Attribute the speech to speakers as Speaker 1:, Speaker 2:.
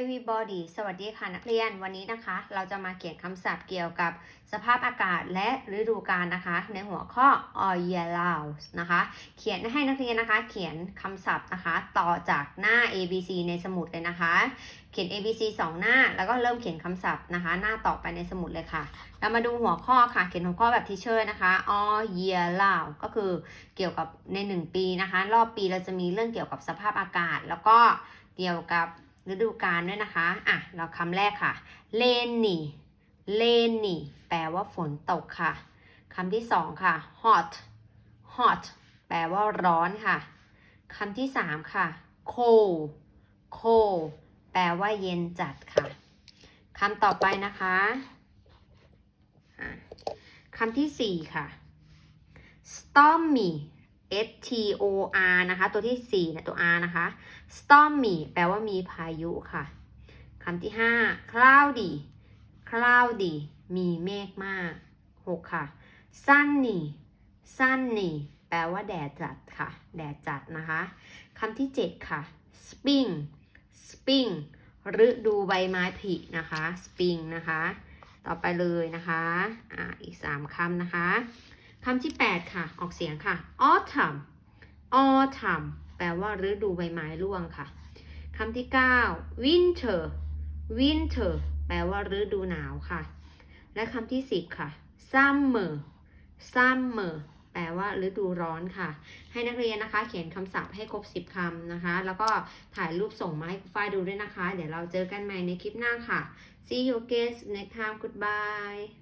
Speaker 1: everybody สวัสดีค่ะนักเรียน วันนี้นะคะ เราจะมาเขียนคำศัพท์เกี่ยวกับสภาพอากาศและฤดูกาลนะคะ ในหัวข้อ all year round นะคะ เขียนให้นักเรียนนะคะ เขียนคำศัพท์นะคะ ต่อจากหน้า A B C ในสมุดเลยนะคะ เขียน A B C สองหน้า แล้วก็เริ่มเขียนคำศัพท์นะคะ หน้าต่อไปในสมุดเลยค่ะ เรามาดูหัวข้อค่ะ เขียนหัวข้อแบบทีเชอร์นะคะ all year round ก็คือเกี่ยวกับใน 1 ปีนะคะ รอบปีเราจะมีเรื่องเกี่ยวกับสภาพอากาศ แล้วก็เกี่ยวกับ ฤดูกาลด้วยนะคะ อะ เราคำแรกค่ะ เลนนี่เลนนี่แปลว่าฝนตกค่ะ คำที่สองค่ะ hot hot แปลว่าร้อนค่ะ คำที่สามค่ะ cold cold แปลว่าเย็นจัดค่ะ คำต่อไปนะคะะคำที่สี่ค่ะ stormy S T O R นะคะ ตัวที่สี่เนี่ย ตัว R นะคะ stormy แปลว่ามีพายุค่ะคำที่ห้า cloudy cloudy มีเมฆมาก 6 ค่ะ sunny sunny แปลว่าแดดจัดค่ะ แดดจัดนะคะคำที่ 7 ค่ะ spring spring ฤดูใบไม้ผลินะคะ spring นะคะ ต่อไปเลยนะคะ อ่า อีก 3คำนะคะ คำที่ 8 ค่ะ ออกเสียงค่ะ autumn autumn แปลว่าฤดูใบไม้ร่วงค่ะคำที่ 9 winter winter แปลว่าฤดูหนาวค่ะ และคำที่ 10 ค่ะ summer summer แปลว่าฤดูร้อนค่ะ ให้นักเรียนนะคะ เขียนคำศัพท์ให้ครบ 10คำนะคะ แล้วก็ถ่ายรูปส่งมาให้คุณฝ้ายดูด้วยนะคะ เดี๋ยวเราเจอกันใหม่ในคลิปหน้าค่ะ see you again next time goodbye